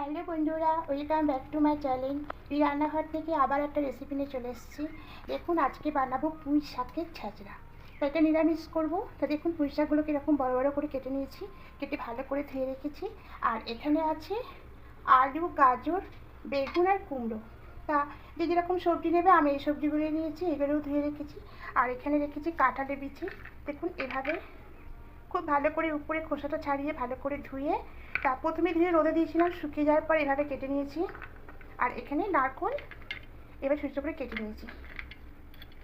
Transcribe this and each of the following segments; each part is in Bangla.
হ্যালো বন্ধুরা welcome back to my channel এই রান্নাঘর থেকে আবার একটা রেসিপি নিয়ে চলে এসেছি। দেখুন, আজকে বানাবো পুঁই শাকের ছাঁচড়া। তো এটা নিরামিষ করব। তা দেখুন, পুঁই শাকগুলোকে এরকম বড় বড় করে কেটে নিয়েছি। কেটে ভালো করে ধুয়ে রেখেছি। আর এখানে আছে আলু, গাজর, বেগুন আর কুমড়ো। তা যে যেরকম সবজি নেবে, আমি এই সবজিগুলো নিয়েছি, এগুলোও ধুয়ে রেখেছি। আর এখানে রেখেছি কাঁঠালে বিচি। দেখুন, এভাবে খুব ভালো করে উপরে খোসাটা ছাড়িয়ে ভালো করে ধুয়ে, তা প্রথমে ধুয়ে রোদে দিয়েছিলাম, শুকিয়ে যাওয়ার পর এভাবে কেটে নিয়েছি। আর এখানে নারকোল এবার সুস্থ করে কেটে নিয়েছি।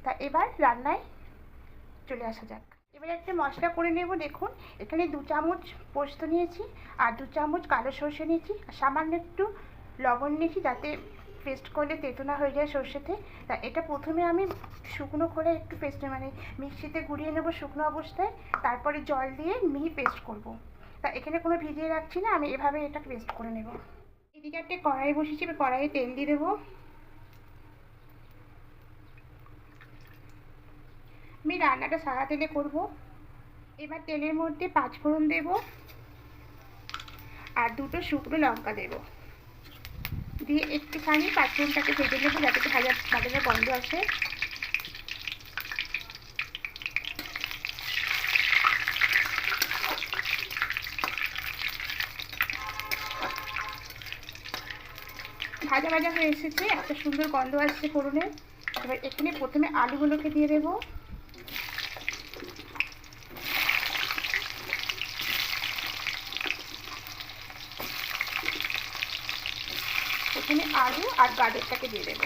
তা এবার রান্নায় চলে আসা যাক। এবার একটা মশলা করে নেব, দেখুন, এখানে দু চামচ পোস্ত নিয়েছি আর দু চামচ কালো সর্ষে নিয়েছি, আর সামান্য একটু লবণ নিয়েছি যাতে পেস্ট করলে তেতো না হয়ে যায় সর্ষেতে। তা এটা প্রথমে আমি শুকনো করে একটু পেস্ট মানে মিক্সিতে গুঁড়িয়ে নেব শুকনো অবস্থায়, তারপরে জল দিয়ে মিহি পেস্ট করব। তা এখানে কোনো ভিজিয়ে রাখছি না, আমি এভাবে এটা পেস্ট করে নেব। এদিকে একটা কড়াই বসেছি এবার কড়াইয়ে তেল দিয়ে দেবো। আমি রান্নাটা সাদা তেলে করব। এবার তেলের মধ্যে পাঁচ ফোড়ন দেব আর দুটো শুকনো লঙ্কা দেব। দিয়ে একটুখানি পাঁচ ফোড়নটাকে ভেজে নেব, যাতে ভাজা ভাজাটা বন্ধ আসে। ভাজা ভাজা হয়ে এসেছে, একটা সুন্দর গন্ধ আসছে ফোড়নের এবার এখানে প্রথমে আলুগুলোকে দিয়ে দেবো। এখানে আলু আর গাজরটাকে দিয়ে দেবো।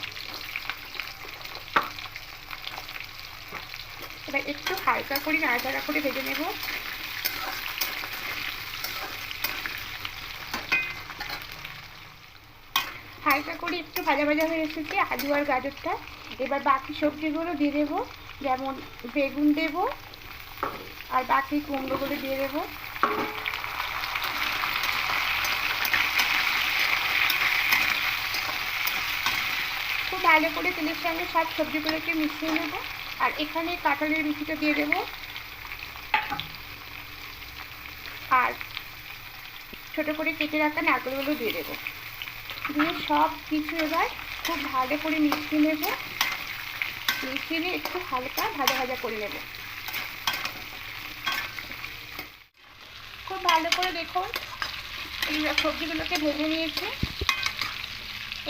এবার একটু হালকা করে নাড়াচাড়া করে ভেজে নেব। হালকা করে একটু ভাজা ভাজা হয়ে এসেছে আলু আর গাজরটা। এবার বাকি সবজিগুলো দিয়ে দেবো, যেমন বেগুন দেব আর বাকি কুমড়োগুলো দিয়ে দেবো। ভালো করে তেলের সঙ্গে সব সবজিগুলোকে মিশিয়ে নেব। আর এখানে কাঁঠালের বিচিটা দিয়ে দেবো। আর ছোট করে কেটে রাখা নারকেলগুলো দিয়ে দেবো। দিয়ে সব কিছু এবার খুব ভালো করে মিশিয়ে নেব। মিশিয়ে নিয়ে একটু হালকা ভাজা ভাজা করে নেব। খুব ভালো করে দেখুন সবজিগুলোকে ভেজে নিয়েছি।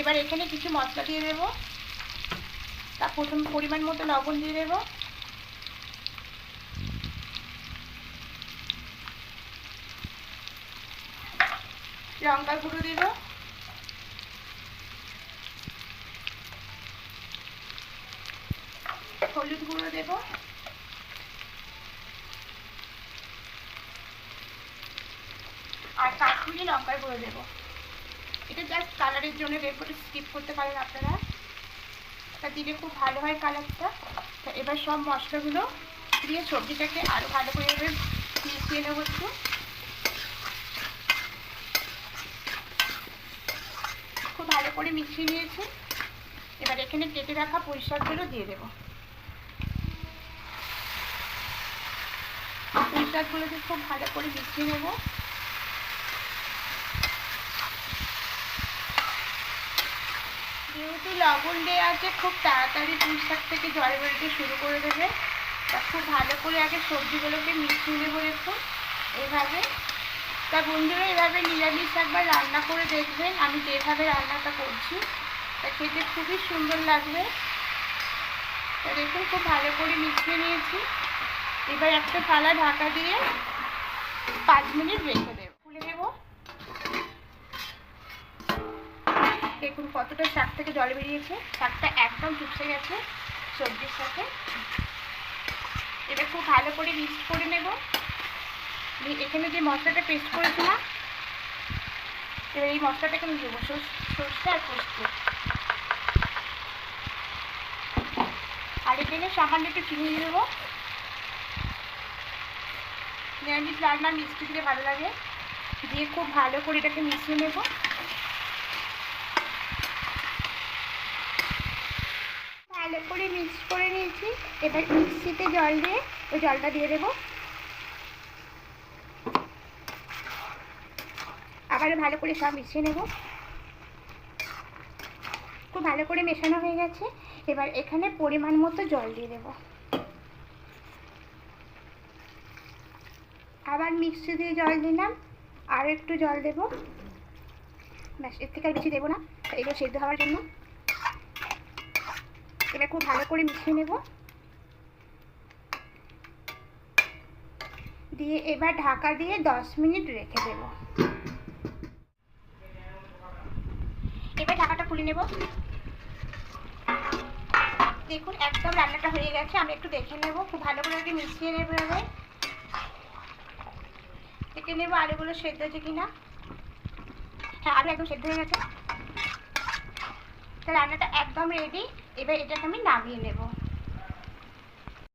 এবার এখানে কিছু মশলা দিয়ে দেবো। তার প্রথম পরিমাণ মতো লবণ দিয়ে দেবো। লঙ্কা গুঁড়ো দেবো। হলুদ গুঁড়ো দেবো। আর কাশ্মীরি লঙ্কার গুঁড়ো দেবো। এটা জাস্ট কালারের জন্য দেবো স্কিপ করতে পারেন আপনারা। তা দিলে খুব ভালো হয় কালারটা। তা এবার সব মশলাগুলো দিয়ে সবজিটাকে আরও ভালো করে এবার মিশিয়ে নেব একটু। খুব ভালো করে মিশিয়ে নিয়েছি। এবার এখানে কেটে রাখা পুঁইশাকগুলো দিয়ে দেবো। পুঁইশাকগুলোকে খুব ভালো করে মিশিয়ে নেব। যেহেতু লবণ দেওয়া আছে, খুব তাড়াতাড়ি পুঁই শাক থেকে জল বেরোতে শুরু করে দেবে। তা খুব ভালো করে আগে সবজিগুলোকে মিশিয়ে নেব দেখুন এভাবে। তা বন্ধুরা, এভাবে নিরামিষ একবার রান্না করে দেখবেন। আমি যেভাবে রান্নাটা করছি, তা খেতে খুবই সুন্দর লাগবে। তা দেখুন, খুব ভালো করে মিশিয়ে নিয়েছি। এবার একটা থালা ঢাকা দিয়ে পাঁচ মিনিট রেখে দেখুন কতটা শাক থেকে জল বেরিয়েছে। শাকটা একদম চুপসে গেছে সবজির সাথে। এটা খুব ভালো করে মিক্স করে নেব। এখানে যে মশলাটা পেস্ট করেছিলাম, এবার এই মশলাটাকে আমি দেবো সর্ষে আর পোস্ত। আর এখানে সামান্য একটু চিনি দিয়ে দেবো। নিরামিষ রান্না মিষ্টি দিলে ভালো লাগে। দিয়ে খুব ভালো করে এটাকে মিশিয়ে নেব ভালো মিক্স করে নিয়েছি। এবার মিক্সিতে জল দিয়ে ওই জলটা দিয়ে দেবো। আবারও ভালো করে সব মিশিয়ে নেব। খুব ভালো করে মেশানো হয়ে গেছে। এবার এখানে পরিমাণ মতো জল দিয়ে দেবো। আবার মিক্সি দিয়ে জল দিলাম। আর একটু জল দেবো। ব্যাস, এর থেকে আর বেশি দেবো না। এগুলো সেদ্ধ হওয়ার জন্য। এবার খুব ভালো করে মিশিয়ে নেব। দিয়ে এবার ঢাকা দিয়ে দশ মিনিট রেখে দেব। এবার ঢাকাটা খুলে নেব। দেখুন, একদম রান্নাটা হয়ে গেছে, আমি একটু দেখে নেব। খুব ভালো করে আগে মিশিয়ে নেব এবার। দেখে নেব আলুগুলো সেদ্ধ হয়েছে কিনা। হ্যাঁ আলু একদম সেদ্ধ হয়ে গেছে। তো রান্নাটা একদম রেডি এবার এটাকে আমি নামিয়ে নেব।